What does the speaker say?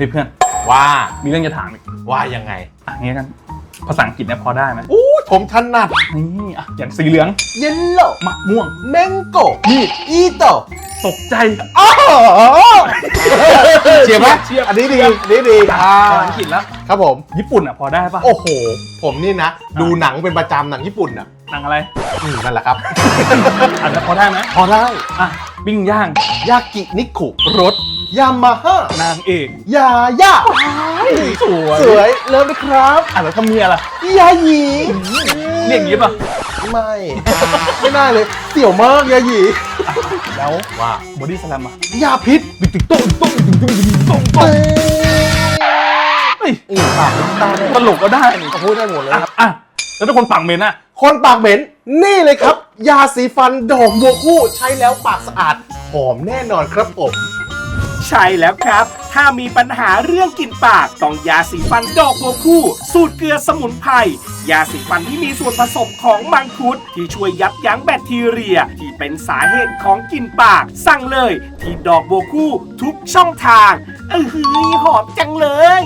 เฮ้ยเพื่อนว่ามีเรื่องจะถามอีกว่ายังไงอะงี้กันภาษาอังกฤษเนี่ยพอได้ไหมอู้ผมถนัดนี่อะอย่างสีเหลือง เยลโล่มะม่วงแมงโก้มีดอีโตตกใจอ๋อเชียร์ไหมเชียร์อันนี้ดีอันนี้ดีอ่าภาษาอังกฤษแล้ว ครับผม ญี่ปุ่นอะพอได้ปะโอ้โห ผมนี่นะ ดูหนังเป็นประจำหนังญี่ปุ่นอะ หนังอะไรอืมนั่นแหละครับอาจจะพอได้ไหมพอได้ อะ ปิ้งย่าง ยากินิคุรถ ยามาฮ่านางเอกยาย่าสวยสวยเริ่มนะครับอะแล้วถ้าเมียล่ะยาหยีเรียกอย่างงี้ปะไม่ ไม่ได้เลยเสี่ยวมากยาหยีแล้วว่าบอดี้สแลมอะยาพิษตึกตึกตุ้งตุ้งตึกตึกตึกตุ้งเอ้ตุ้งยเฮ้ยอีปากตาได้ตลกก็ได้นี่ก็พูดได้หมดเลยอะอะแล้วถ้าคนปากเหม็นอะคนปากเหม็นนี่เลยครับ ยาสีฟันดอกบัวคู่ใช้แล้วปากสะอาดหอมแน่นอนครับผม ใช่แล้วครับ ถ้ามีปัญหาเรื่องกลิ่นปาก ต้องยาสีฟันดอกบัวคู่ สูตรเกลือสมุนไพร ยาสีฟันที่มีส่วนผสมของมังคุด ที่ช่วยยับยั้งแบคทีเรีย ที่เป็นสาเหตุของกลิ่นปาก สั่งเลย ที่ดอกบัวคู่ทุกช่องทางเออหือหอมจังเลย